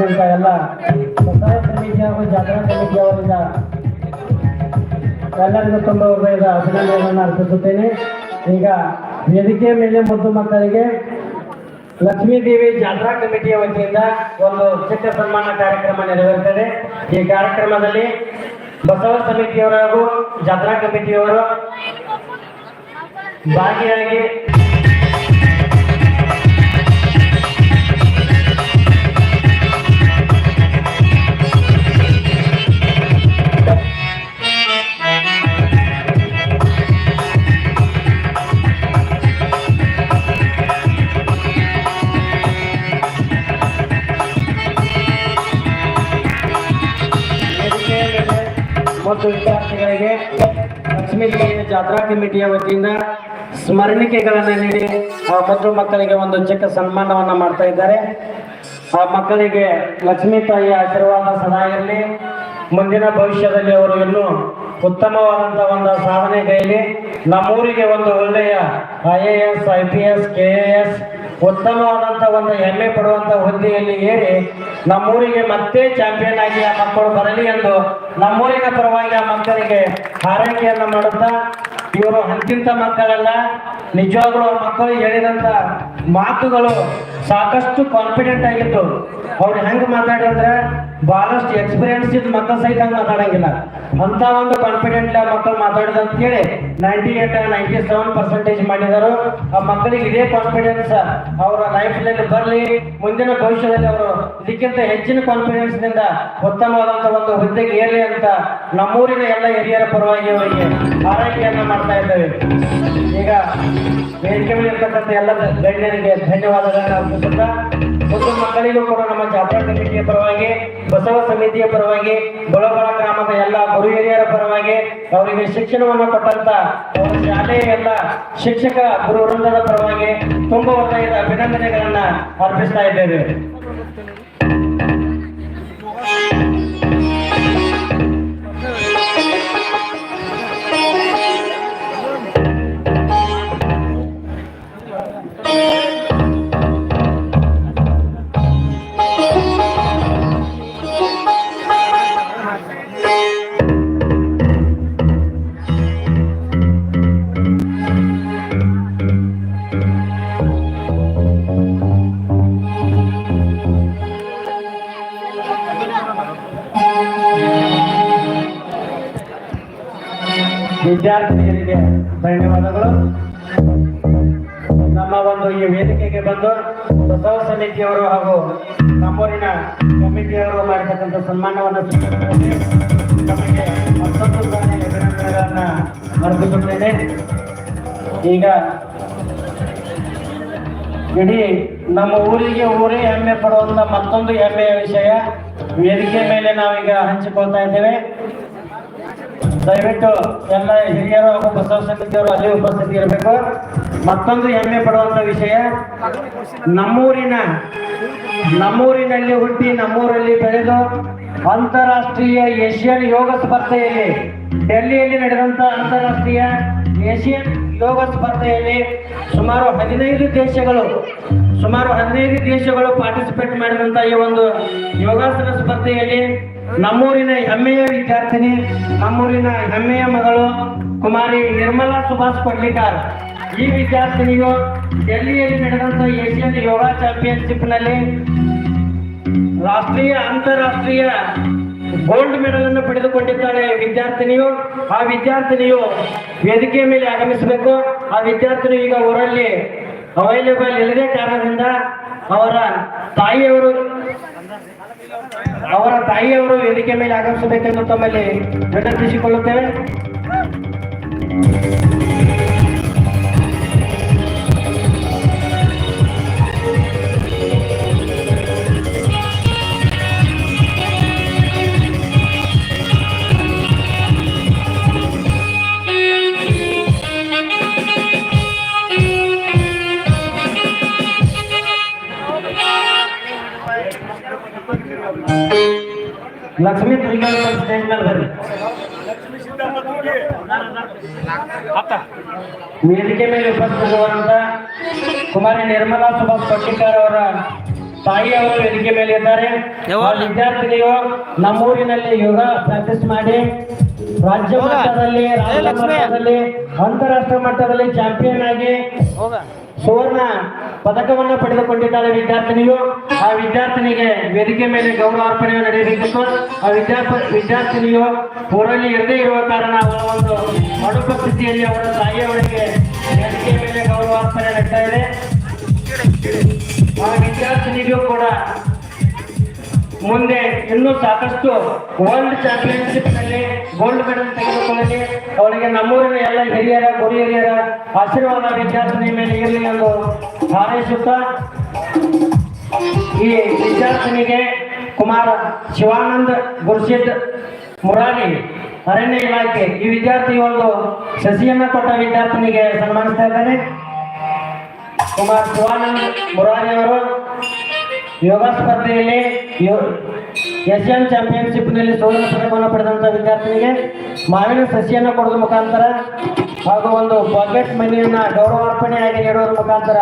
ನೆರವೇರಿಸಿದಂತ ಎಲ್ಲ ಸ್ವಸಹಾಯ ಸಮಿತಿ ಹಾಗೂ ಜಾತ್ರಾ ಸಮಿತಿ ಅವರಿಂದ ಎಲ್ಲರಿಗೂ ತುಂಬ ಹೃದಯದ ಅರ್ಪಿಸುತ್ತೇನೆ. ಈಗ ವೇದಿಕೆ ಮೇಲೆ ಮುದ್ದು ಮಕ್ಕಳಿಗೆ ಲಕ್ಷ್ಮೀ ದೇವಿ ಜಾತ್ರಾ ಕಮಿಟಿಯ ವತಿಯಿಂದ ಒಂದು ಚಿಕ್ಕ ಸನ್ಮಾನ ಕಾರ್ಯಕ್ರಮ ನೆರವೇರುತ್ತದೆ ಈ ಕಾರ್ಯಕ್ರಮದಲ್ಲಿ ಬಸವ ಸಮಿತಿಯವರು ಹಾಗೂ ಜಾತ್ರಾ ಕಮಿಟಿಯವರು ಭಾಗಿಯಾಗಿ ಮತ್ತು ವಿದ್ಯಾರ್ಥಿಗಳಿಗೆ ಲಕ್ಷ್ಮೀ ಜಾತ್ರಾ ಕಮಿಟಿಯ ವತಿಯಿಂದ ಸ್ಮರಣಿಕೆಗಳನ್ನು ನೀಡಿ ಆ ಮಕ್ಕಳು ಮಕ್ಕಳಿಗೆ ಒಂದು ಚಿಕ್ಕ ಸನ್ಮಾನವನ್ನು ಮಾಡ್ತಾ ಇದ್ದಾರೆ. ಆ ಮಕ್ಕಳಿಗೆ ಲಕ್ಷ್ಮೀ ತಾಯಿಯ ಆಶೀರ್ವಾದ ಸದಾ ಇರಲಿ. ಮುಂದಿನ ಭವಿಷ್ಯದಲ್ಲಿ ಅವರು ಇನ್ನೂ ಉತ್ತಮವಾದಂಥ ಒಂದು ಸಾಧನೆ ಕೈಲಿ ನಮ್ಮೂರಿಗೆ ಒಂದು ಒಳ್ಳೆಯ I A S I P S K A S ಉತ್ತಮವಾದಂಥ ಒಂದು ಹೆಮ್ಮೆ ಪಡುವಂಥ ಹುದ್ದೆಯಲ್ಲಿ ಏರಿ ನಮ್ಮೂರಿಗೆ ಮತ್ತೆ ಚಾಂಪಿಯನ್ ಆಗಿ ಆ ಮಕ್ಕಳು ಬರಲಿ ಎಂದು ನಮ್ಮೂರಿನ ಪರವಾಗಿ ಆ ಮಕ್ಕಳಿಗೆ ಹಾರೈಕೆಯನ್ನು ಮಾಡುತ್ತಾ ಇವರು ಅಂತಿಂತ ಮಕ್ಕಳಲ್ಲ ನಿಜವಾಗ್ಲೂ ಅವ್ರ ಮಕ್ಕಳು ಹೇಳಿದಂತ ಮಾತುಗಳು ಸಾಕಷ್ಟು ಕಾನ್ಫಿಡೆಂಟ್ ಆಗಿತ್ತು. ಅವ್ರು ಹೆಂಗ್ ಮಾತಾಡಿದ್ರೆ, ಬಹಳಷ್ಟು ಎಕ್ಸ್ಪೀರಿಯನ್ಸ್ ಇದ್ದ ಮಕ್ಕಳ ಸಹಿತ ಮಾತಾಡಂಗಿಲ್ಲ. ಅಂತ ಒಂದು ಕಾನ್ಫಿಡೆಂಟ್ ಮಕ್ಕಳು ಮಾತಾಡಿದ ಅಂತ ಹೇಳಿ ninety eight ninety seven percentage ಮಾಡಿದರು. ಆ ಮಕ್ಕಳಿಗೆ ಇದೇ ಕಾನ್ಫಿಡೆನ್ಸ್ ಅವರ ಲೈಫ್ನಲ್ಲಿ ಬರಲಿ, ಮುಂದಿನ ಭವಿಷ್ಯದಲ್ಲಿ ಅವರು ಇದಕ್ಕಿಂತ ಹೆಚ್ಚಿನ ಕಾನ್ಫಿಡೆನ್ಸ್ನಿಂದ ಉತ್ತಮವಾದಂತ ಒಂದು ಹುದ್ದೆಗೆ ಏರಲಿ ಅಂತ ನಮ್ಮೂರಿನ ಎಲ್ಲ ಹಿರಿಯರ ಪರವಾಗಿ ಅವರಿಗೆ ಆರೈಕೆಯನ್ನ ಮಾಡ್ತಾ ಇದ್ದೇವೆ. ಈಗ ವೇದಿಕೆ ಮೇಲೆ ಇರ್ತಕ್ಕಂಥ ಎಲ್ಲ ಗಣ್ಯರಿಗೆ ಧನ್ಯವಾದಗಳನ್ನು ಅರ್ಪಿಸುತ್ತಾ ಒಂದು ಮಕ್ಕಳಿಗೂ ಕೂಡ ನಮ್ಮ ಜಾತ್ರಾ ಸಮಿತಿಯ ಪರವಾಗಿ, ಬಸವ ಸಮಿತಿಯ ಪರವಾಗಿ, ಗೊಳಗೊಳ ಗ್ರಾಮದ ಎಲ್ಲ ಗುರು ಹಿರಿಯರ ಪರವಾಗಿ ಅವರಿಗೆ ಶಿಕ್ಷಣವನ್ನು ಕೊಟ್ಟಂತ ಅವರ ಶಾಲೆಯ ಎಲ್ಲ ಶಿಕ್ಷಕ ಗುರು ವೃಂದದ ಪರವಾಗಿ ತುಂಬ ಒಳ್ಳೆಯ ಅಭಿನಂದನೆಗಳನ್ನ ಅರ್ಪಿಸ್ತಾ ಇದ್ದೇವೆ. ಬಸವ ಸಮಿತಿಯವರು ಹಾಗೂ ನಮ್ಮೂರಿನ ಕಮಿಟಿಯವರು ಮಾಡಿರ್ತಕ್ಕಂಥ ಸನ್ಮಾನವನ್ನು ನಮಗೆ ಮತ್ತೊಂದು ಬಾರಿ ಅಭಿನಂದನೆಗಳನ್ನು ಅರ್ಪಿಸುತ್ತೇನೆ. ಈಗ ಇಡೀ ನಮ್ಮ ಊರಿಗೆ ಊರೇ ಹೆಮ್ಮೆ ಪಡುವಂತ ಮತ್ತೊಂದು ಹೆಮ್ಮೆಯ ವಿಷಯ ವೇದಿಕೆ ಮೇಲೆ ನಾವೀಗ ಹಂಚಿಕೊಳ್ತಾ ಇದ್ದೇವೆ. ದಯವಿಟ್ಟು ಎಲ್ಲ ಹಿರಿಯರು ಹಾಗೂ ಬಸವ ಸಮಿತಿಯವರು ಅಲ್ಲಿ ಉಪಸ್ಥಿತಿ ಇರಬೇಕು. ಮತ್ತೊಂದು ಹೆಮ್ಮೆ ಪಡುವಂತ ವಿಷಯ, ನಮ್ಮೂರಿನ, ನಮ್ಮೂರಿನಲ್ಲಿ ಹುಟ್ಟಿ ನಮ್ಮೂರಲ್ಲಿ ಬೆಳೆದು ಅಂತಾರಾಷ್ಟ್ರೀಯ ಏಷ್ಯನ್ ಯೋಗ ಸ್ಪರ್ಧೆಯಲ್ಲಿ, ಡೆಲ್ಲಿಯಲ್ಲಿ ನಡೆದಂತ ಅಂತಾರಾಷ್ಟ್ರೀಯ ಏಷ್ಯನ್ ಯೋಗ ಸ್ಪರ್ಧೆಯಲ್ಲಿ ಸುಮಾರು ಹದಿನೈದು ದೇಶಗಳು, ಸುಮಾರು ಹದಿನೈದು ದೇಶಗಳು ಪಾರ್ಟಿಸಿಪೇಟ್ ಮಾಡಿದಂತ ಈ ಒಂದು ಯೋಗಾಸನ ಸ್ಪರ್ಧೆಯಲ್ಲಿ ನಮ್ಮೂರಿನ ಹೆಮ್ಮೆಯ ವಿದ್ಯಾರ್ಥಿನಿ, ನಮ್ಮೂರಿನ ಹೆಮ್ಮೆಯ ಮಗಳು ಕುಮಾರಿ ನಿರ್ಮಲಾ ಸುಭಾಷ್ ಪಡ್ಲಿಕಾರ್ ಈ ವಿದ್ಯಾರ್ಥಿನಿಯು ಡೆಲ್ಲಿಯಲ್ಲಿ ನಡೆದಂತ ಏಷ್ಯನ್ ಯೋಗ ಚಾಂಪಿಯನ್ಶಿಪ್ನಲ್ಲಿ ರಾಷ್ಟ್ರೀಯ, ಅಂತಾರಾಷ್ಟ್ರೀಯ ಗೋಲ್ಡ್ ಮೆಡಲ್ ಅನ್ನು ಪಡೆದುಕೊಂಡಿದ್ದಾಳೆ ವಿದ್ಯಾರ್ಥಿನಿಯು. ಆ ವಿದ್ಯಾರ್ಥಿನಿಯು ವೇದಿಕೆಯ ಮೇಲೆ ಆಗಮಿಸಬೇಕು. ಆ ವಿದ್ಯಾರ್ಥಿನಿ ಈಗ ಊರಲ್ಲಿ ಅವೈಲೇಬಲ್ ಇಲ್ಲದೆ ಕಾರಣದಿಂದ ಅವರ ತಾಯಿಯವರು ಅವರ ತಾಯಿಯವರು ವೇದಿಕೆ ಮೇಲೆ ಆಗಮಿಸಬೇಕೆಂದು ತಮ್ಮಲ್ಲಿ ವಿನಂತಿಸಿಕೊಳ್ಳುತ್ತೇವೆ ಲಕ್ಷ್ಮೀ ದುರ್ಗಾ ಸ್ಟೇಜ್ ಮೇಲೆ ಬರ್ರಿ. ವೇದಿಕೆ ಮೇಲೆ ಉಪಸ್ಥಿತವಾದಂತ ಕುಮಾರಿ ನಿರ್ಮಲಾ ಸುಭಾಷ್ ಪಟ್ಟಿಕಾರ್ ಅವರ ತಾಯಿ ಅವರು ವೇದಿಕೆ ಮೇಲೆ ಇದ್ದಾರೆ. ವಿದ್ಯಾರ್ಥಿನಿಯು ನಮ್ಮೂರಿನಲ್ಲಿ ಯೋಗ ಪ್ರಾಕ್ಟೀಸ್ ಮಾಡಿ ರಾಜ್ಯ ಮಟ್ಟದಲ್ಲಿ ರಾಜ್ಯ ಮಟ್ಟದಲ್ಲಿ ಅಂತಾರಾಷ್ಟ್ರ ಮಟ್ಟದಲ್ಲಿ ಚಾಂಪಿಯನ್ ಆಗಿ ಸುವರ್ಣ ಪದಕವನ್ನು ಪಡೆದುಕೊಂಡಿದ್ದಾಳೆ ವಿದ್ಯಾರ್ಥಿನಿಯು. ಆ ವಿದ್ಯಾರ್ಥಿನಿಗೆ ವೇದಿಕೆ ಮೇಲೆ ಗೌರವಾರ್ಪಣೆ ನಡೆಯಬೇಕಿತ್ತು. ಆ ವಿದ್ಯಾರ್ಥಿ, ವಿದ್ಯಾರ್ಥಿನಿಯು ಊರಲ್ಲಿ ಇರದೇ ಇರುವ ಕಾರಣ ಅವರ ಒಂದು ಅನುಪಸ್ಥಿತಿಯಲ್ಲಿ ಅವರ ತಾಯಿಯವರಿಗೆ ವೇದಿಕೆ ಮೇಲೆ ಗೌರವಾರ್ಪಣೆ ನಡೀತಾ ಇದೆ. ಆ ವಿದ್ಯಾರ್ಥಿನಿಗೂ ಕೂಡ ಮುಂದೆ ಇನ್ನೂ ಸಾಕಷ್ಟು ವರ್ಲ್ಡ್ ಚಾಂಪಿಯನ್ಶಿಪ್ನಲ್ಲಿ ಗೋಲ್ಡ್ ಮೆಡಲ್ ತೆಗೆದುಕೊಳ್ಳಲಿ. ಅವರಿಗೆ ನಮ್ಮೂರಿನ ಎಲ್ಲ ಹಿರಿಯರ ಗುರು ಹಿರಿಯರ ಆಶೀರ್ವಾದ, ವಿದ್ಯಾರ್ಥಿನಿ ಮೇಲೆ ಇರಲಿ ಎಂದು ಹಾರೈಸುತ್ತಾ, ಈ ವಿದ್ಯಾರ್ಥಿನಿಗೆ ಕುಮಾರ ಶಿವಾನಂದ್ ಗುರುಸಿದ್ ಮುರಾರಿ ಅರಣ್ಯ ಇಲಾಖೆ, ಈ ವಿದ್ಯಾರ್ಥಿ ಒಂದು ಸಸಿಯನ್ನ ಕೊಟ್ಟ ವಿದ್ಯಾರ್ಥಿನಿಗೆ ಸನ್ಮಾನಿಸ್ತಾ ಇದ್ದಾರೆ ಕುಮಾರ್ ಶಿವಾನಂದ್ ಮುರಾರಿ ಅವರು ಯೋಗ ಸ್ಪರ್ಧೆಯಲ್ಲಿ ಏಷ್ಯನ್ ಚಾಂಪಿಯನ್ಶಿಪ್ನಲ್ಲಿ ಸುವರ್ಣ ಪದಕವನ್ನು ಪಡೆದಂತ ವಿದ್ಯಾರ್ಥಿನಿಗೆ ಮಾವಿನ ಸಸಿಯನ್ನು ಕೊಡೋದ್ರ ಮುಖಾಂತರ ಹಾಗೂ ಒಂದು ಪಾಕೆಟ್ ಮನಿಯನ್ನ ಗೌರವಾರ್ಪಣೆಯಾಗಿ ನೀಡುವುದರ ಮುಖಾಂತರ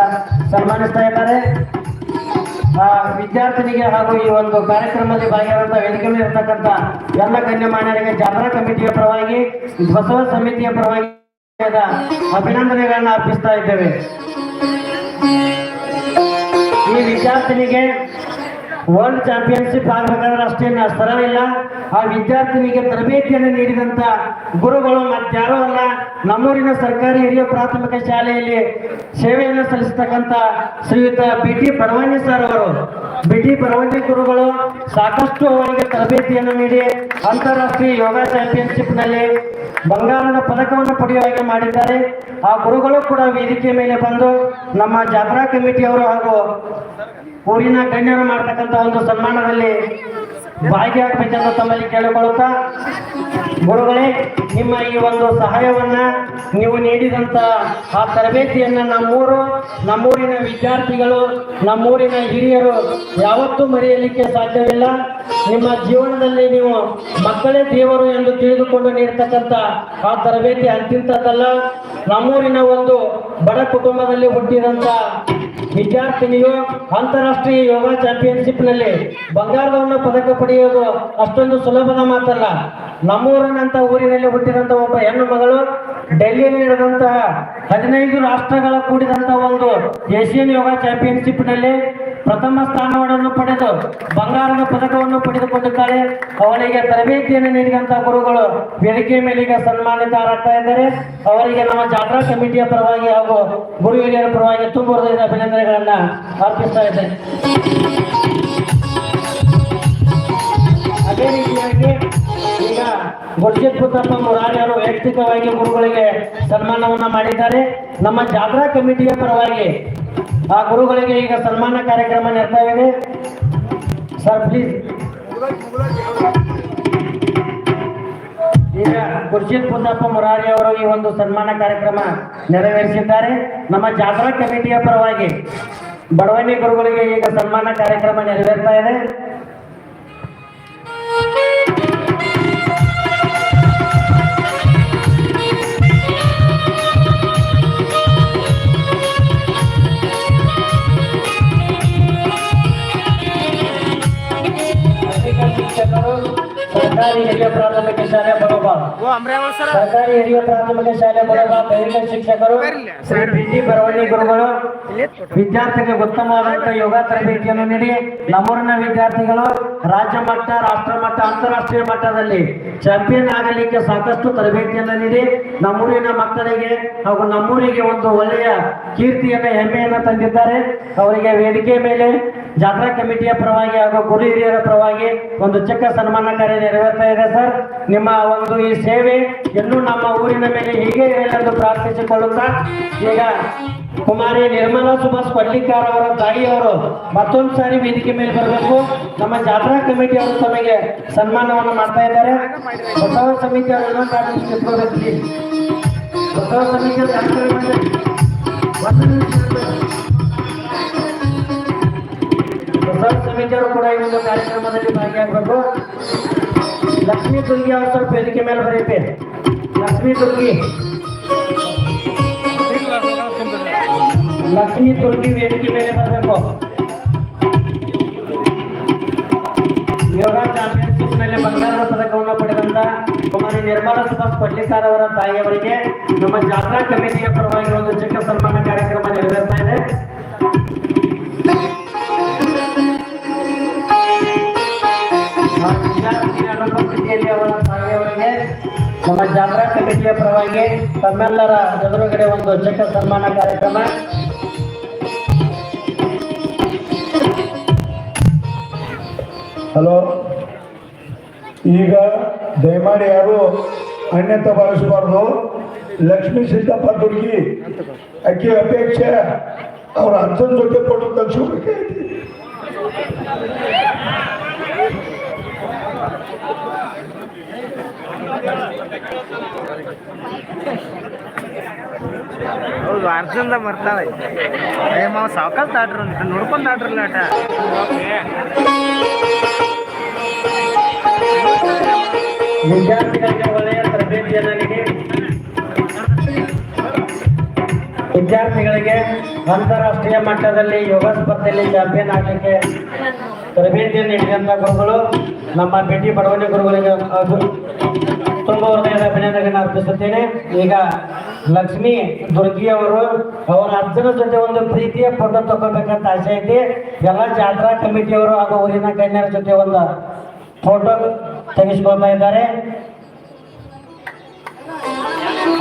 ಸನ್ಮಾನಿಸ್ತಾ ಇದ್ದಾರೆ. ಆ ವಿದ್ಯಾರ್ಥಿನಿಗೆ ಹಾಗೂ ಈ ಒಂದು ಕಾರ್ಯಕ್ರಮದಲ್ಲಿ ಭಾಗಿಯಾದಂತಹ ವೇದಿಕೆ ಇರತಕ್ಕಂಥ ಎಲ್ಲ ಗಣ್ಯಮಾನ್ಯರಿಗೆ ಜಾತ್ರಾ ಕಮಿಟಿಯ ಪರವಾಗಿ ಬಸವ ಸಮಿತಿಯ ಪರವಾಗಿ ಅಭಿನಂದನೆಗಳನ್ನು ಅರ್ಪಿಸ್ತಾ ಇದ್ದೇವೆ. ಈ ವಿದ್ಯಾರ್ಥಿನಿಗೆ ವರ್ಲ್ಡ್ ಚಾಂಪಿಯನ್ಶಿಪ್ ಆಗಬೇಕಾದ್ರೆ ಅಷ್ಟೇನು ಸರಳ ಇಲ್ಲ. ಆ ವಿದ್ಯಾರ್ಥಿನಿಗೆ ತರಬೇತಿಯನ್ನು ನೀಡಿದಂತ ಗುರುಗಳು ಮತ್ತಾರೋ ಅಲ್ಲ, ನಮ್ಮೂರಿನ ಸರ್ಕಾರಿ ಹಿರಿಯ ಪ್ರಾಥಮಿಕ ಶಾಲೆಯಲ್ಲಿ ಸೇವೆಯನ್ನು ಸಲ್ಲಿಸತಕ್ಕಂತ ಶ್ರೀಯುತ ಬಿ ಟಿ ಪರವಾನಿ ಸರ್ ಅವರು. ಬಿ ಟಿ ಪರವಾನಿ ಗುರುಗಳು ಸಾಕಷ್ಟು ಅವರಿಗೆ ತರಬೇತಿಯನ್ನು ನೀಡಿ ಅಂತಾರಾಷ್ಟ್ರೀಯ ಯೋಗ ಚಾಂಪಿಯನ್ಶಿಪ್ನಲ್ಲಿ ಬಂಗಾರದ ಪದಕವನ್ನು ಪಡೆಯುವ ಹಾಗೆ ಮಾಡಿದ್ದಾರೆ. ಆ ಗುರುಗಳು ಕೂಡ ವೇದಿಕೆ ಮೇಲೆ ಬಂದು ನಮ್ಮ ಜಾತ್ರಾ ಕಮಿಟಿಯವರು ಹಾಗೂ ಊರಿನ ಗಣ್ಯರು ಮಾಡ್ತಕ್ಕಂಥ ಒಂದು ಸನ್ಮಾನದಲ್ಲಿ ಭಾಗಿಯಾಗಬೇಕೆಂದು ತಮ್ಮಲ್ಲಿ ಕೇಳಿಕೊಳ್ಳುತ್ತಾ, ಗುರುಗಳೇ, ನಿಮ್ಮ ಈ ಒಂದು ಸಹಾಯವನ್ನ ನೀವು ನೀಡಿದಂತ ಆ ತರಬೇತಿಯನ್ನ ನಮ್ಮೂರು, ನಮ್ಮೂರಿನ ವಿದ್ಯಾರ್ಥಿಗಳು, ನಮ್ಮೂರಿನ ಹಿರಿಯರು ಯಾವತ್ತೂ ಮರೆಯಲಿಕ್ಕೆ ಸಾಧ್ಯವಿಲ್ಲ. ನಿಮ್ಮ ಜೀವನದಲ್ಲಿ ನೀವು ಮಕ್ಕಳೇ ದೇವರು ಎಂದು ತಿಳಿದುಕೊಂಡು ನೀಡತಕ್ಕಂಥ ಆ ತರಬೇತಿ ಅಂತಿಂತದ್ದಲ್ಲ ನಮ್ಮೂರಿನ ಒಂದು ಬಡ ಕುಟುಂಬದಲ್ಲಿ ಹುಟ್ಟಿದಂತ ವಿದ್ಯಾರ್ಥಿನಿಯು ಅಂತಾರಾಷ್ಟ್ರೀಯ ಯೋಗ ಚಾಂಪಿಯನ್ಶಿಪ್ನಲ್ಲಿ ಬಂಗಾರವನ್ನು ಪದಕ ಪಡೆಯುವುದು ಅಷ್ಟೊಂದು ಸುಲಭದ ಮಾತಲ್ಲ. ನಮ್ಮೂರನಂತ ಊರಿನಲ್ಲಿ ಹುಟ್ಟಿದಂತ ಒಬ್ಬ ಹೆಣ್ಣು ಮಗಳು ಡೆಲ್ಲಿಯಲ್ಲಿ ನಡೆದಂತಹ ಹದಿನೈದು ರಾಷ್ಟ್ರಗಳ ಕೂಡಿದಂತ ಒಂದು ಏಷ್ಯನ್ ಯೋಗ ಚಾಂಪಿಯನ್ಶಿಪ್ನಲ್ಲಿ ಪ್ರಥಮ ಸ್ಥಾನವನ್ನು ಪಡೆದು ಬಂಗಾರದ ಪದಕವನ್ನು ಪಡೆದುಕೊಂಡಿದ್ದಾರೆ ಅವರಿಗೆ ತರಬೇತಿಯನ್ನು ನೀಡಿದಂತ ಗುರುಗಳು ವೇದಿಕೆ ಮೇಲೆ ಈಗ ಸನ್ಮಾನಿತರಾಗ್ತಾ ಇದ್ದಾರೆ. ಅವರಿಗೆ ನಮ್ಮ ಜಾತ್ರಾ ಕಮಿಟಿಯ ಪರವಾಗಿ ಹಾಗೂ ಗುರು ಹಿರಿಯರ ಪರವಾಗಿ ತುಂಬ ಅಭಿನಂದನೆಗಳನ್ನ ಅರ್ಪಿಸ್ತಾ ಇದ್ದೇನೆ. ಅದೇ ರೀತಿಯಾಗಿ ಈಗ ಗುರ್ಜಿತ್ ಪುತ್ತಪ್ಪ ಮುರಾರಿ ಅವರು ವೈಯಕ್ತಿಕವಾಗಿ ಗುರುಗಳಿಗೆ ಸನ್ಮಾನವನ್ನ ಮಾಡಿದ್ದಾರೆ. ನಮ್ಮ ಜಾತ್ರಾ ಕಮಿಟಿಯ ಪರವಾಗಿ ಆ ಗುರುಗಳಿಗೆ ಈಗ ಸನ್ಮಾನ ಕಾರ್ಯಕ್ರಮ ಇದೆ. ಸರ್ ಪ್ಲೀಸ್ ಈಗ ಖುರ್ಷಿದ್ ಪುಂದಪ್ಪ ಮುರಾರಿ ಅವರು ಈ ಒಂದು ಸನ್ಮಾನ ಕಾರ್ಯಕ್ರಮ ನೆರವೇರಿಸಿದ್ದಾರೆ. ನಮ್ಮ ಜಾತ್ರಾ ಕಮಿಟಿಯ ಪರವಾಗಿ ಬಡವಣಿ ಗುರುಗಳಿಗೆ ಈಗ ಸನ್ಮಾನ ಕಾರ್ಯಕ್ರಮ ನೆರವೇರ್ತಾ ಇದೆ. ಸರ್ಕಾರಿ ಹಿರಿಯ ಪ್ರಾಥಮಿಕ ಶಾಲೆ ಬಡೋಬಾಲ್ ಸರ್ಕಾರಿ ಹಿರಿಯ ಪ್ರಾಥಮಿಕ ಶಾಲೆ ಬಡೋಬಾಲ್ ದೈಹಿಕ ಶಿಕ್ಷಕರು ಶ್ರೀ ಬಿ ಜಿ ಬರವಳ್ಳಿ ಗುರುಗಳು ವಿದ್ಯಾರ್ಥಿಗಳಿಗೆ ಉತ್ತಮವಾದಂತಹ ಯೋಗ ತರಬೇತಿಯನ್ನು ನೀಡಿ ನಮ್ಮೂರಿನ ವಿದ್ಯಾರ್ಥಿಗಳು ರಾಜ್ಯ ಮಟ್ಟ, ರಾಷ್ಟ್ರ ಮಟ್ಟ, ಅಂತಾರಾಷ್ಟ್ರೀಯ ಮಟ್ಟದಲ್ಲಿ ಚಾಂಪಿಯನ್ ಆಗಲಿಕ್ಕೆ ಸಾಕಷ್ಟು ತರಬೇತಿಯನ್ನು ನೀಡಿ ನಮ್ಮೂರಿನ ಮಕ್ಕಳಿಗೆ ಹಾಗೂ ನಮ್ಮೂರಿಗೆ ಒಂದು ಒಳ್ಳೆಯ ಕೀರ್ತಿಯನ್ನ, ಹೆಮ್ಮೆಯನ್ನ ತಂದಿದ್ದಾರೆ. ಅವರಿಗೆ ವೇದಿಕೆ ಮೇಲೆ ಜಾತ್ರಾ ಕಮಿಟಿಯ ಪರವಾಗಿ ಹಾಗೂ ಗುರು ಹಿರಿಯರ ಪರವಾಗಿ ಒಂದು ಚಿಕ್ಕ ಸನ್ಮಾನ ಕಾರ್ಯ ನೆರವೇರ್ತಾ ಇದೆ ಸರ್. ನಿಮ್ಮ ಒಂದು ಈ ಸೇವೆ ಎಲ್ಲೂ ನಮ್ಮ ಊರಿನ ಮೇಲೆ ಹೀಗೆ ಇರಲೆಂದು ಪ್ರಾರ್ಥಿಸಿಕೊಳ್ಳುತ್ತಾ ಈಗ ಕುಮಾರಿ ನಿರ್ಮಲಾ ಸುಭಾಷ್ ಪಳ್ಳಿಕಾರ್ ಅವರ ತಾಯಿಯವರು ಮತ್ತೊಂದು ಸಾರಿ ವೇದಿಕೆ ಮೇಲೆ ಬರಬೇಕು. ನಮ್ಮ ಜಾತ್ರಾ ಕಮಿಟಿ ಅವರು ತಮಗೆ ಸನ್ಮಾನವನ್ನು ಮಾಡ್ತಾ ಇದ್ದಾರೆ. ಬಸವ ಸಮಿತಿ ಅವರು. ಬಸವ ಸಮಿತಿ ಕೂಡ ಕಾರ್ಯಕ್ರಮದಲ್ಲಿ ಭಾಗಿಯಾಗಬೇಕು. ಲಕ್ಷ್ಮೀ ದುರ್ಗಿ ಅವರು ಸ್ವಲ್ಪ ವೇದಿಕೆ ಮೇಲೆ ಬರೀತಿ ಲಕ್ಷ್ಮೀ ದುರ್ಗಿ. ಲಕ್ಷ್ಮೀ ದುರ್ಗಿ ವೇದಿಕೆ ಮೇಲೆ ಬರಬೇಕು. ಯೋಗ ಚಾಂಪಿಯನ್ಶಿಪ್ನಲ್ಲಿ ಬಂಗಾರದ ಪದಕವನ್ನು ಪಡೆದಂತ ಕುಮಾರಿ ನಿರ್ಮಲಾ ಸುಭಾಷ್ ಕೊಡ್ಲಿಕಾರ್ ಅವರ ತಾಯಿಯವರಿಗೆ ನಮ್ಮ ಜಾತ್ರಾ ಕಮಿಟಿಯ ಪರವಾಗಿ ಒಂದು ಚಿಕ್ಕ ಸನ್ಮಾನ ಕಾರ್ಯಕ್ರಮ ನೆರವೇರ್ತಾ ಇದೆ. ಅನುಪಸ್ಥಿತಿಯಲ್ಲಿ ಅವರ ತಾಯಿಯವರಿಗೆ ನಮ್ಮ ಜಾತ್ರಾ ಕಮಿಟಿಯ ಪರವಾಗಿ ತಮ್ಮೆಲ್ಲರ ಎದುರುಗಡೆ ಒಂದು ಚಿಕ್ಕ ಸನ್ಮಾನ ಕಾರ್ಯಕ್ರಮ. ಹಲೋ. ಈಗ ದಯಮಾಡಿ ಯಾರು ಅನ್ಯತ ಭಾವಿಸಬಾರ್ದು ಲಕ್ಷ್ಮೀ ಸಿದ್ದಪ್ಪ ದುರ್ಗಿ, ಅಕ್ಕಿ ಅಪೇಕ್ಷೆ, ಅವ್ರ ಅಜ್ಜನ ಜೊತೆ ಕೊಟ್ಟು ತೆಗ್ಸ್ಕೊಬೇಕೈತಿ ಹೌದು, ಅರ್ಜುನ್ದ ಬರ್ತಾಳೆ. ಏ, ಮಾವ ಸಾವ್ಕಾಲ್ ತಾಡ್ರಿ ಅಂತ, ನೋಡ್ಕೊಂಡ್ ತಾಡ್ರಲ್ಲ ಆಟ. ವಿದ್ಯಾರ್ಥಿಗಳಿಗೆ ವಿದ್ಯಾರ್ಥಿಗಳಿಗೆ ಅಂತಾರಾಷ್ಟ್ರೀಯ ಮಟ್ಟದಲ್ಲಿ ಯೋಗ ಸ್ಪರ್ಧೆಯಲ್ಲಿ ಚಾಂಪಿಯನ್ ಆಗಲಿಕ್ಕೆ ತರಬೇತಿಯನ್ನು ನೀಡಿದಂಥ ಗುರುಗಳು, ನಮ್ಮ ಭೇಟಿ ಬಡವಣೆ ಗುರುಗಳಿಗೆ ತುಂಬ ಹೃದಯದ ಅಭಿನಂದನೆಯನ್ನು ಅರ್ಪಿಸುತ್ತೇನೆ. ಈಗ ಲಕ್ಷ್ಮಿ ದುರ್ಗಿ ಅವರು, ಅವರ ಅರ್ಜುನ ಜೊತೆ ಒಂದು ಪ್ರೀತಿಯ ಫೋಟೋ ತಗೋಬೇಕಂತ ಆಸೆ ಐತಿ. ಎಲ್ಲ ಜಾತ್ರಾ ಕಮಿಟಿಯವರು ಹಾಗೂ ಊರಿನ ಗಣ್ಯರ ಜೊತೆ ಒಂದು ಫೋಟೋ ತೆಗೆಸ್ಕೊಳ್ತಾ ಇದ್ದಾರೆ.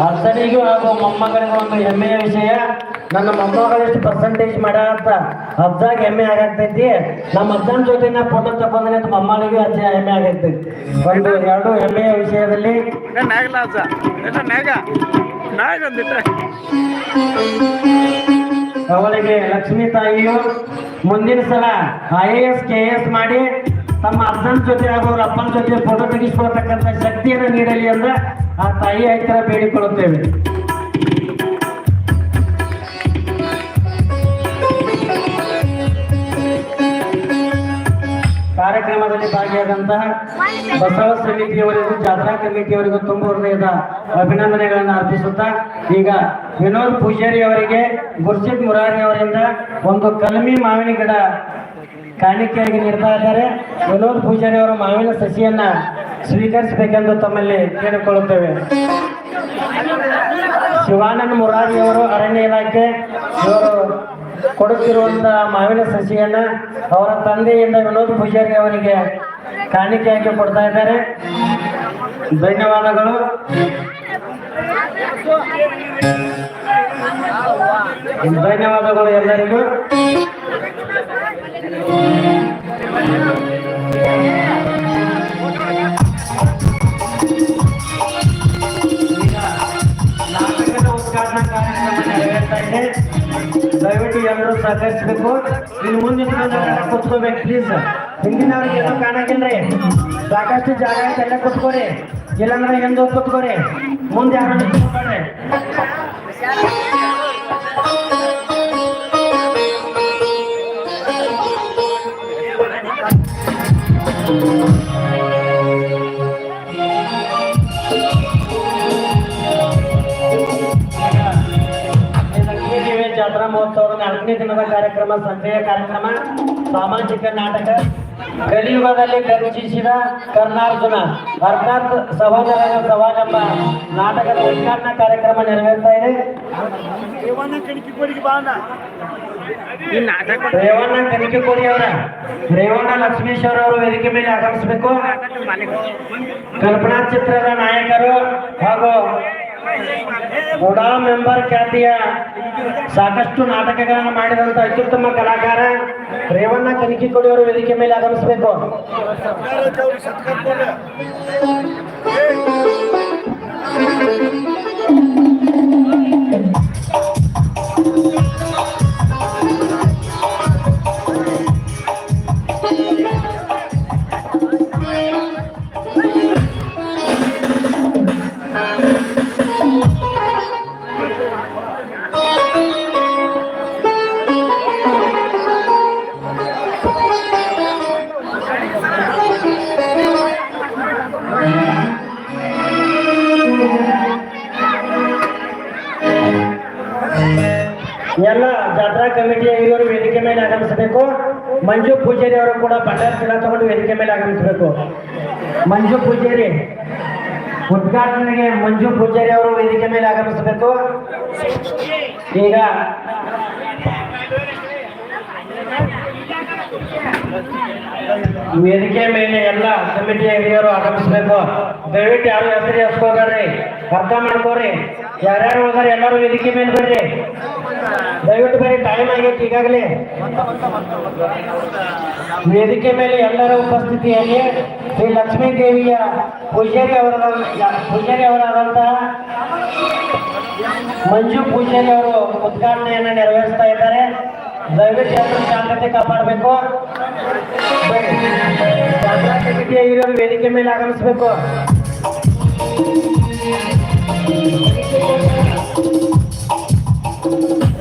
ಅರ್ಜನಿಗೂ ಹಾಗೂ ಮೊಮ್ಮಗನಿಗೂ ಒಂದು ಹೆಮ್ಮೆಯ ವಿಷಯ. ನನ್ನ ಮೊಮ್ಮಗಳು ಎಷ್ಟು ಪರ್ಸೆಂಟೇಜ್ ಮಾಡ್ಯಾರ ಅಂತ ಅಜ್ಜಾಗ ಹೆಮ್ಮೆ ಆಗತೈತಿ. ನಮ್ಮ ಅಜ್ಜನ ಜೊತೆ ನಾ ಫೋಟೋ ತಗೊಂಡ್ರೆ ಅಂತ ಮೊಮ್ಮಳಿಗೂ ಅಜ್ಜ ಹೆಮ್ಮೆ ಆಗೈತಿ. ಒಂದು ಎರಡು ಹೆಮ್ಮೆಯ ವಿಷಯದಲ್ಲಿ. ಅವಳಿಗೆ ಲಕ್ಷ್ಮೀ ತಾಯಿಯು ಮುಂದಿನ ಸಲ I A S K S ಮಾಡಿ ತಮ್ಮ ಅಜ್ಜನ ಜೊತೆ ಹಾಗೂ ಅವ್ರ ಅಪ್ಪನ ಜೊತೆ ಫೋಟೋ ತೆಗೆಸ್ಕೊಳ್ತಕ್ಕಂಥ ಶಕ್ತಿಯನ್ನು ನೀಡಲಿ ಅಂದ್ರೆ ಆ ತಾಯಿ ಹತ್ತಿರ ಬೇಡಿಕೊಳ್ಳುತ್ತೇವೆ. ಕಾರ್ಯಕ್ರಮದಲ್ಲಿ ಭಾಗಿಯಾದಂತಹ ಬಸವ ಸಮಿತಿಯವರಿಗೂ, ಜಾತ್ರಾ ಕಮಿಟಿಯವರಿಗೂ ತುಂಬ ಹೃದಯದ ಅಭಿನಂದನೆಗಳನ್ನು ಅರ್ಪಿಸುತ್ತಾ, ಈಗ ವಿನೋದ್ ಪೂಜಾರಿ ಅವರಿಗೆ ಗುರ್ಜಿತ್ ಮುರಾರಿ ಅವರಿಂದ ಒಂದು ಕಲ್ಮಿ ಮಾವಿನ ಗಿಡ ಕಾಣಿಕೆಯಾಗಿ ನೀಡ್ತಾ ಇದ್ದಾರೆ. ವಿನೋದ್ ಪೂಜಾರಿ ಅವರ ಮಾವಿನ ಸಸಿಯನ್ನ ಸ್ವೀಕರಿಸಬೇಕೆಂದು ತಮ್ಮಲ್ಲಿ ಕೇಳಿಕೊಳ್ಳುತ್ತೇವೆ. ಶಿವಾನಂದ ಮುರಾರಿ ಅವರು ಅರಣ್ಯ ಇಲಾಖೆ, ಇವರು ಕೊಡುತ್ತಿರುವಂತಹ ಮಾವಿನ ಸಸಿಯನ್ನ ಅವರ ತಂದೆಯಿಂದ ವಿನೋದ್ ಪೂಜಾರಿ ಅವರಿಗೆ ಕಾಣಿಕೆಯಾಗಿ ಕೊಡ್ತಾ ಇದ್ದಾರೆ. ಧನ್ಯವಾದಗಳು. ಧನ್ಯವಾದಗಳು ಎಲ್ಲರಿಗೂ. ಸಹಕರಿಸಬೇಕು ಇನ್ನು ಮುಂದೆ ಕುತ್ಕೋಬೇಕು ಪ್ಲೀಸ್ ಏನೂ ಕಾಣಂಗಿಲ್ರಿ ಸಾಕಷ್ಟು ಜಾಗ ಎಲ್ಲ ಕುತ್ಕೋರಿ ಇಲ್ಲಾಂದ್ರೆ ಎಂದು ಕುತ್ಕೋರಿ ಮುಂದೆ ಯಾರು ಮಹೋತ್ಸವದ ನಾಲ್ಕನೇ ದಿನದ ಕಾರ್ಯಕ್ರಮ ಸಂಜೆಯ ಕಾರ್ಯಕ್ರಮ ಸಾಮಾಜಿಕ ನಾಟಕ ಕಲಿಯುಗದಲ್ಲಿ ಗರ್ಜಿಸಿದ ಕರ್ನಾರ್ಜುನ ಅರ್ಥಾತ್ ಸಹೋದರರ ಸವಾಲೆಂಬ ನಾಟಕದ ಉದ್ಘಾಟನಾ ಕಾರ್ಯಕ್ರಮ ನೆರವೇರ್ತಾ ಇದೆ. ರೇವಣ್ಣ ಕಣಿಕೆ ಕೊಡಿ ಕನಿಕೆಕೋಡಿ ಅವರ ರೇವಣ್ಣ ಲಕ್ಷ್ಮೀಶ್ವರ ಅವರು ವೇದಿಕೆ ಮೇಲೆ ಆಗಮಿಸಬೇಕು. ಕಲ್ಪನಾ ಚಿತ್ರದ ನಾಯಕರು ಹಾಗೂ ಉಡಾ ಮೆಂಬರ್ ಖ್ಯಾತಿಯ ಸಾಕಷ್ಟು ನಾಟಕಗಳನ್ನು ಮಾಡಿದಂತ ಅತ್ಯುತ್ತಮ ಕಲಾಕಾರ ರೇವಣ್ಣ ಕನಿಕಿಕೊಡಿ ಅವರು ವೇದಿಕೆ ಮೇಲೆ ಆಗಮಿಸಬೇಕು ಎಲ್ಲ ಜಾತ್ರಾ ಕಮಿಟಿಯ ಹಿರಿಯರು ವೇದಿಕೆ ಮೇಲೆ ಆಗಮಿಸಬೇಕು. ಮೇಲೆ ಆಗಮಿಸಬೇಕು. ಮಂಜು ಪೂಜಾರಿ. ಉದ್ಘಾಟನೆಗೆ ಮಂಜು ಪೂಜಾರಿ ಅವರು ವೇದಿಕೆ ಮೇಲೆ ಆಗಮಿಸಬೇಕು. ಈಗ ವೇದಿಕೆ ಮೇಲೆ ಎಲ್ಲ ಕಮಿಟಿ ಹಿರಿಯರು ಆಗಮಿಸಬೇಕು. ದಯವಿಟ್ಟು ಯಾರು ಹೆಸರು ಎಸ್ಕೋಬಾರ್ರಿ ಅರ್ಥ ಮಾಡ್ಕೋರಿ ಯಾರ್ಯಾರು ಹೋಗಾರ ಎಲ್ಲರೂ ವೇದಿಕೆ ಮೇಲೆ ಬರ್ರಿ. ದಯವಿಟ್ಟು ಬರೀ ಟೈಮ್ ಆಗೈತಿ ಈಗಾಗಲೇ. ವೇದಿಕೆ ಮೇಲೆ ಎಲ್ಲರ ಉಪಸ್ಥಿತಿಯಲ್ಲಿ ಶ್ರೀ ಲಕ್ಷ್ಮೀ ದೇವಿಯ ಪೂಜಾರಿ ಅವರ, ಪೂಜಾರಿ ಅವರಾದಂತಹ ಮಂಜು ಪೂಜಾರಿ ಅವರು ಉದ್ಘಾಟನೆಯನ್ನು ನೆರವೇರಿಸ್ತಾ ಇದ್ದಾರೆ. ದಯವಿಟ್ಟು ಎಲ್ಲರೂ ಶಾಂತತೆ ಕಾಪಾಡಬೇಕು. ಹಿರಿಯರು ವೇದಿಕೆ ಮೇಲೆ ಆಗಮಿಸಬೇಕು.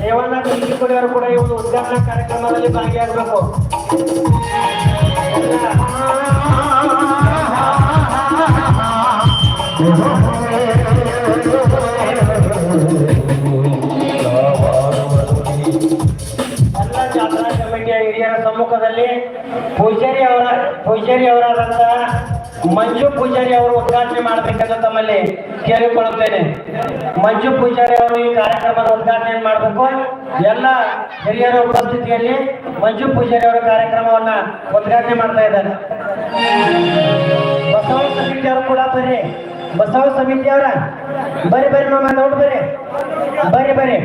ರೇವಣ್ಣ ಕುಂಚಿಕೊಡಿಯವರು ಕೂಡ ಈ ಒಂದು ಉದ್ಘಾಟನಾ ಕಾರ್ಯಕ್ರಮದಲ್ಲಿ ಭಾಗಿಯಾಗಬೇಕು. ಎಲ್ಲ ಜಾತ್ರಾ ಕಮಿಟಿಯ ಹಿರಿಯರ ಸಮ್ಮುಖದಲ್ಲಿ ಪೂಜಾರಿ ಅವರ ಪೂಜಾರಿ ಅವರಾದಂತಹ ಮಂಜು ಪೂಜಾರಿ ಅವರು ಉದ್ಘಾಟನೆ ಮಾಡಬೇಕಂತ ತಮ್ಮಲ್ಲಿ ಕೇಳಿಕೊಳ್ಳುತ್ತೇನೆ. ಮಂಜು ಪೂಜಾರಿ ಅವರು ಈ ಕಾರ್ಯಕ್ರಮದ ಉದ್ಘಾಟನೆ ಮಾಡಬೇಕು? ಎಲ್ಲ ಹಿರಿಯರ ಉಪಸ್ಥಿತಿಯಲ್ಲಿ ಮಂಜು ಪೂಜಾರಿ ಅವರ ಕಾರ್ಯಕ್ರಮವನ್ನ ಉದ್ಘಾಟನೆ ಮಾಡ್ತಾ ಇದ್ದಾರೆ. ಬಸವ ಸಮಿತಿಯವರು ಕೂಡ ಬರ್ರಿ. ಬಸವ ಸಮಿತಿಯವರ ಬರ್ರಿ ಬರ್ರಿ ಮಾಮ ನೋಡ್ ಬರ್ರಿ ಬರ್ರಿ.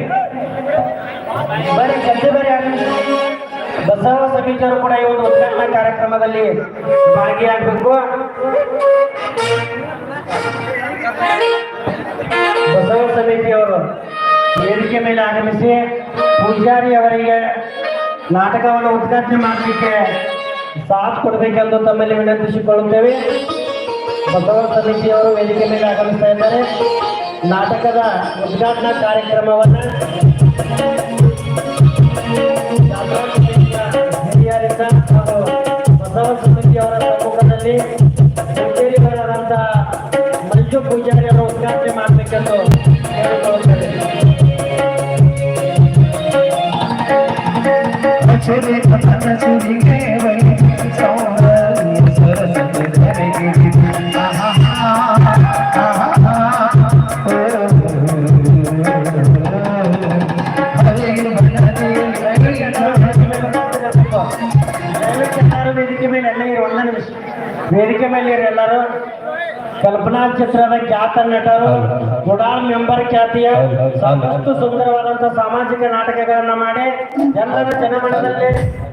ಬರೀ ಜಲ್ದಿ ಬರೀ ಆಗಲಿ. ಬಸವ ಸಮಿತಿಯವರು ಕೂಡ ಈ ಒಂದು ಉದ್ಘಾಟನಾ ಕಾರ್ಯಕ್ರಮದಲ್ಲಿ ಭಾಗಿಯಾಗಬೇಕು. ಬಸವ ಸಮಿತಿಯವರು ವೇದಿಕೆ ಮೇಲೆ ಆಗಮಿಸಿ ಪೂಜಾರಿ ಅವರಿಗೆ ನಾಟಕವನ್ನು ಉದ್ಘಾಟನೆ ಮಾಡಲಿಕ್ಕೆ ಸಾಥ್ ಕೊಡಬೇಕೆಂದು ತಮ್ಮಲ್ಲಿ ವಿನಂತಿಸಿಕೊಳ್ಳುತ್ತೇವೆ. ಬಸವ ಸಮಿತಿಯವರು ವೇದಿಕೆ ಮೇಲೆ ಆಗಮಿಸ್ತಾ ಇದ್ದಾರೆ. ನಾಟಕದ ಉದ್ಘಾಟನಾ ಕಾರ್ಯಕ್ರಮವನ್ನು ಸಮ್ಮುಖದಲ್ಲಿ ಕಚೇರಿಗಳಾದಂತಹ ಮಂಜು ಪೂಜಾರಿ ಅವರ ಉದ್ಘಾಟನೆ ಮಾಡಬೇಕೆಂದು ಕಲ್ಪನಾ ಚಿತ್ರದ ಖ್ಯಾತ ನಟರು ಗುಡಾಲ್ ಮೆಂಬರ್ ಖ್ಯಾತಿಯ ಸಾಕಷ್ಟು ಸುಂದರವಾದಂತಹ ಸಾಮಾಜಿಕ ನಾಟಕಗಳನ್ನ ಮಾಡಿ ಎಲ್ಲರ ಜನಮನದಲ್ಲಿ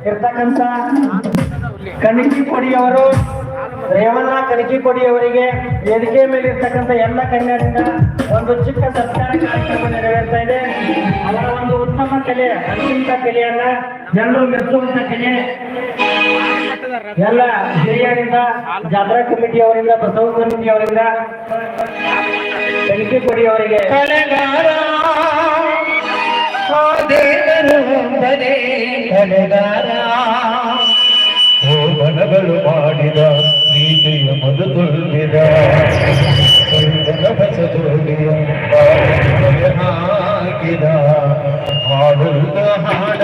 ಇರ್ತಕ್ಕಂತ ಕಣಿಕಿ ಕೊಡಿಯವರು ರೇವಣ್ಣ ಕಣಿಕಿ ಕೊಡಿಯವರಿಗೆ ವೇದಿಕೆ ಮೇಲೆ ಇರ್ತಕ್ಕಂಥ ಎಲ್ಲ ಕನ್ಯರಿಂದ ಒಂದು ಚಿಕ್ಕ ಸತ್ಕಾರ ಕಾರ್ಯಕ್ರಮ ನೆರವೇರ್ತಾ ಇದೆ. ಅವರ ಒಂದು ಉತ್ತಮ ಕಲೆ ಅತ್ಯಂತ ಕಲೆಯನ್ನ ಜನರು ಮೆಚ್ಚುವಂತ ಕಲೆ. ಎಲ್ಲ ಹಿರಿಯರಿಂದ ಜಾತ್ರಾ ಕಮಿಟಿಯವರಿಂದ ಬಸವ ಸಮಿತಿಯವರಿಂದ ಬೆಂಕಿ ಕೊಡಿಯವರಿಗೆ ಓ ಮನಗಳು ಮಾಡಿದ ಪ್ರೀತಿಯ ಮದು ತುಂಬಿದ ಬಸದೋಡಿಯ ಹಾಕಿದ. ಹಾಡುತ್ತ ಹಾಡಬೇಕು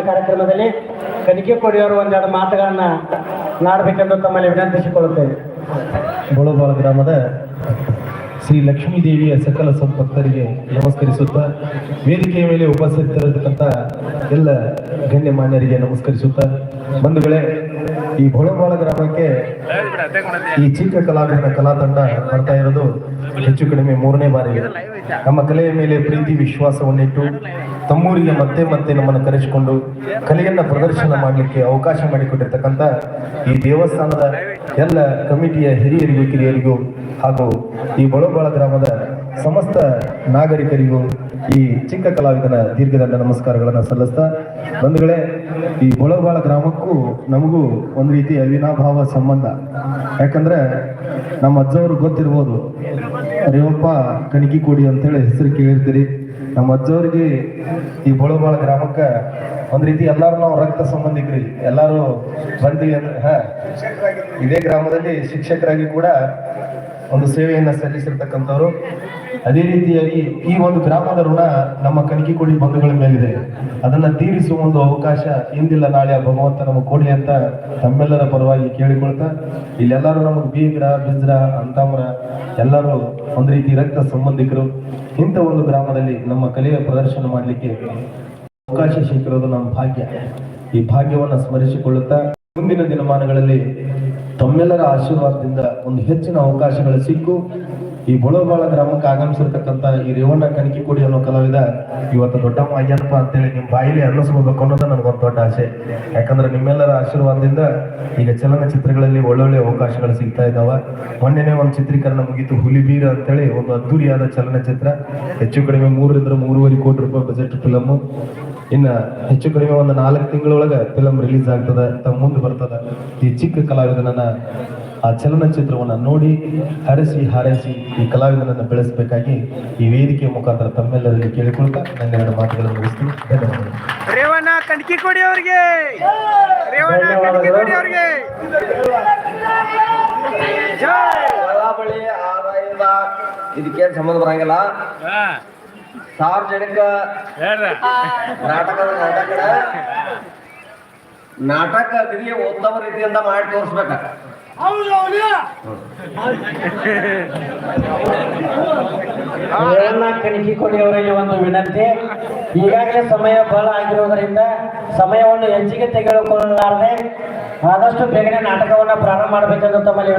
ಕಾರ್ಯಕ್ರಮದಲ್ಲಿ ಕನಿಕೆ ಕೊಡಿಯವರು ಒಂದೆರಡು ಮಾತುಗಳನ್ನ ನಾಡಬೇಕೆಂದು ತಮ್ಮಲ್ಲಿ ವಿನಂತಿಸಿಕೊಳ್ಳುತ್ತೇವೆ ಬೋಳಬಾಳ ಗ್ರಾಮದ ಶ್ರೀ ಲಕ್ಷ್ಮೀ ದೇವಿಯ ಸಕಲ ಸಂಪತ್ತರಿಗೆ ನಮಸ್ಕರಿಸುತ್ತಾ, ವೇದಿಕೆಯ ಮೇಲೆ ಉಪಸ್ಥಿತರಿರತಕ್ಕಂಥ ಎಲ್ಲ ಗಣ್ಯಮಾನ್ಯರಿಗೆ ನಮಸ್ಕರಿಸುತ್ತಾ, ಬಂಧುಗಳೇ ಈ ಬೋಳಬಾಳ ಗ್ರಾಮಕ್ಕೆ ಈ ಚಿಕ್ಕ ಕಲಾವಿದರ ಕಲಾ ತಂಡ ಬರ್ತಾ ಇರೋದು ಹೆಚ್ಚು ಕಡಿಮೆ ಮೂರನೇ ಬಾರಿ ನಮ್ಮ ಕಲೆಯ ಮೇಲೆ ಪ್ರೀತಿ, ವಿಶ್ವಾಸವನ್ನಿಟ್ಟು ತಮ್ಮೂರಿಗೆ ಮತ್ತೆ ಮತ್ತೆ ನಮ್ಮನ್ನು ಕರೆಸಿಕೊಂಡು ಕಲೆಯನ್ನ ಪ್ರದರ್ಶನ ಮಾಡಲಿಕ್ಕೆ ಅವಕಾಶ ಮಾಡಿಕೊಟ್ಟಿರ್ತಕ್ಕಂಥ ಈ ದೇವಸ್ಥಾನದ ಎಲ್ಲ ಕಮಿಟಿಯ ಹಿರಿಯರಿಗೂ, ಕಿರಿಯರಿಗೂ ಹಾಗೂ ಈ ಬೊಳಬಾಳ ಗ್ರಾಮದ ಸಮಸ್ತ ನಾಗರಿಕರಿಗೂ ಈ ಚಿಕ್ಕ ಕಲಾವಿದನ ದೀರ್ಘದಂಡ ನಮಸ್ಕಾರಗಳನ್ನು ಸಲ್ಲಿಸ್ತಾ, ಬಂಧುಗಳೇ, ಈ ಬೊಳಬಾಳ ಗ್ರಾಮಕ್ಕೂ ನಮಗೂ ಒಂದು ರೀತಿ ಅವಿನಾಭಾವ ಸಂಬಂಧ. ಯಾಕಂದ್ರೆ ನಮ್ಮ ಅಜ್ಜವ್ರು ಗೊತ್ತಿರ್ಬೋದು ರೇವಪ್ಪ ಕಣಿಕಿಕೋಡಿ ಅಂತೇಳಿ ಹೆಸರು ಕೇಳಿರ್ತೀರಿ. ನಮ್ಮ ಅಜ್ಜವ್ರಿಗೆ ಈ ಬೊಳಬಾಳ ಗ್ರಾಮಕ್ಕೆ ಒಂದ್ ರೀತಿ ಎಲ್ಲಾರು ನಾವು ರಕ್ತ ಸಂಬಂಧಿಕರಿ. ಎಲ್ಲಾರು ಬಂದಿವಿ ಅಂದ್ರೆ, ಹ, ಇದೇ ಗ್ರಾಮದಲ್ಲಿ ಶಿಕ್ಷಕರಾಗಿ ಕೂಡ ಒಂದು ಸೇವೆಯನ್ನ ಸಲ್ಲಿಸಿರ್ತಕ್ಕಂಥವ್ರು. ಅದೇ ರೀತಿಯಾಗಿ ಈ ಒಂದು ಗ್ರಾಮದ ಋಣ ನಮ್ಮ ಕಣಿಕಿಕೋಡಿ ಬಂಧುಗಳ ಮೇಲಿದೆ. ಅದನ್ನ ತೀರಿಸುವ ಒಂದು ಅವಕಾಶ ಇಂದಿಲ್ಲ, ನಾಳೆ ಭಗವಂತ ನಮಗೆ ಕೊಡಿ ಅಂತ ತಮ್ಮೆಲ್ಲರ ಪರವಾಗಿ ಕೇಳಿಕೊಳ್ತಾ, ಇಲ್ಲೆಲ್ಲರೂ ನಮಗೆ ಬೀಗ್ರ, ಬಿಜ್ರ, ಅಂತಾಮ್ರ, ಎಲ್ಲರೂ ಒಂದು ರೀತಿ ರಕ್ತ ಸಂಬಂಧಿಕರು, ಇಂಥ ಒಂದು ಗ್ರಾಮದಲ್ಲಿ ನಮ್ಮ ಕಲೆಯ ಪ್ರದರ್ಶನ ಮಾಡಲಿಕ್ಕೆ ಅವಕಾಶ ಸಿಕ್ಕಿರೋದು ನಮ್ಮ ಭಾಗ್ಯ. ಈ ಭಾಗ್ಯವನ್ನ ಸ್ಮರಿಸಿಕೊಳ್ಳುತ್ತಾ, ಮುಂದಿನ ದಿನಮಾನಗಳಲ್ಲಿ ತಮ್ಮೆಲ್ಲರ ಆಶೀರ್ವಾದದಿಂದ ಒಂದು ಹೆಚ್ಚಿನ ಅವಕಾಶಗಳು ಸಿಕ್ಕು ಈ ಬುಳಬಾಳ ಗ್ರಾಮಕ್ಕೆ ಆಗಮಿಸಿರ್ತಕ್ಕಂಥ ಈ ರೇವಣ್ಣ ಕೊಡಿ ಅನ್ನೋ ಕಲಾವಿದ ಇವತ್ತು ದೊಡ್ಡಮ್ಮ ಆಗ್ಯಾನಪ್ಪ ಅಂತೇಳಿ ನಿಮ್ಮ ಬಾಯಿಲಿ ಅನ್ನಿಸ್ಕೋಬೇಕು ಅನ್ನೋದು ನನಗೊಂದು ದೊಡ್ಡ ಆಸೆ. ಯಾಕಂದ್ರೆ ನಿಮ್ಮೆಲ್ಲರ ಆಶೀರ್ವಾದದಿಂದ ಈಗ ಚಲನಚಿತ್ರಗಳಲ್ಲಿ ಒಳ್ಳೊಳ್ಳೆ ಅವಕಾಶಗಳು ಸಿಗ್ತಾ ಇದ್ದಾವೆ ಮೊನ್ನೆನೇ ಒಂದು ಚಿತ್ರೀಕರಣ ಮುಗೀತು ಹುಲಿಬೀರ ಅಂತೇಳಿ ಒಂದು ಅದ್ದೂರಿಯಾದ ಚಲನಚಿತ್ರ. ಹೆಚ್ಚು ಕಡಿಮೆ ಮೂರರಿಂದ ಮೂರುವರೆ ಕೋಟಿ ರೂಪಾಯಿ ಬಜೆಟ್ ಫಿಲಮ್ ಇನ್ನ ಹೆಚ್ಚು ಕಡಿಮೆ ಒಂದು ನಾಲ್ಕು ತಿಂಗಳೊಳಗ ಫಿಲಂ ರಿಲೀಸ್ ಆಗ್ತದ ತಮ್ಮ ಮುಂದೆ ಬರ್ತದ. ಈ ಚಿಕ್ಕ ಕಲಾವಿದನನ್ನ ಆ ಚಲನಚಿತ್ರವನ್ನ ನೋಡಿ ಹರಸಿ ಹಾರೈಸಿ ಈ ಕಲಾವಿದರನ್ನು ಬೆಳೆಸಬೇಕಾಗಿ ಈ ವೇದಿಕೆ ಮುಖಾಂತರ ತಮ್ಮೆಲ್ಲರಲ್ಲಿ ಕೇಳಿಕೊಳ್ತಾ ನನ್ನ ಎರಡು ಮಾತುಗಳನ್ನು ಮುಗಿಸ್ತೀನಿ. ಧನ್ಯವಾದಗಳು. ರೇವಣ್ಣ ಕಣ್ಕಿ ಕೊಡಿ ಅವ್ರಿಗೆ. ರೇವಣ್ಣ ಕಣ್ಕಿ ಕೊಡಿ ಅವ್ರಿಗೆ. ಬಳಿ ಆದಾಯದ ಇದಕ್ಕೇನು ಸಂಬಂಧ ಬರಂಗಿಲ್ಲ. ಸಾರ್ವಜನಿಕ ನಾಟಕದ ನಾಟಕ ನಾಟಕ. ಉತ್ತಮ ರೀತಿಯಿಂದ ಮಾಡಿ ತೋರಿಸ್ಬೇಕ. ರೇವಣ್ಣ ಕೊಡಿ ಅವರಿಗೆ ಒಂದು ವಿನಂತಿ. ಈಗಾಗಲೇ ಸಮಯ ಬಹಳ ಆಗಿರುವುದರಿಂದ ಸಮಯವನ್ನು ಹೆಚ್ಚಿಗೆ ತೆಗೆದುಕೊಳ್ಳಲಾರದೆ ಆದಷ್ಟು ಬೇಗನೆ ನಾಟಕವನ್ನ ಪ್ರಾರಂಭ ಮಾಡಬೇಕೆಂದು ತಮ್ಮಲ್ಲಿ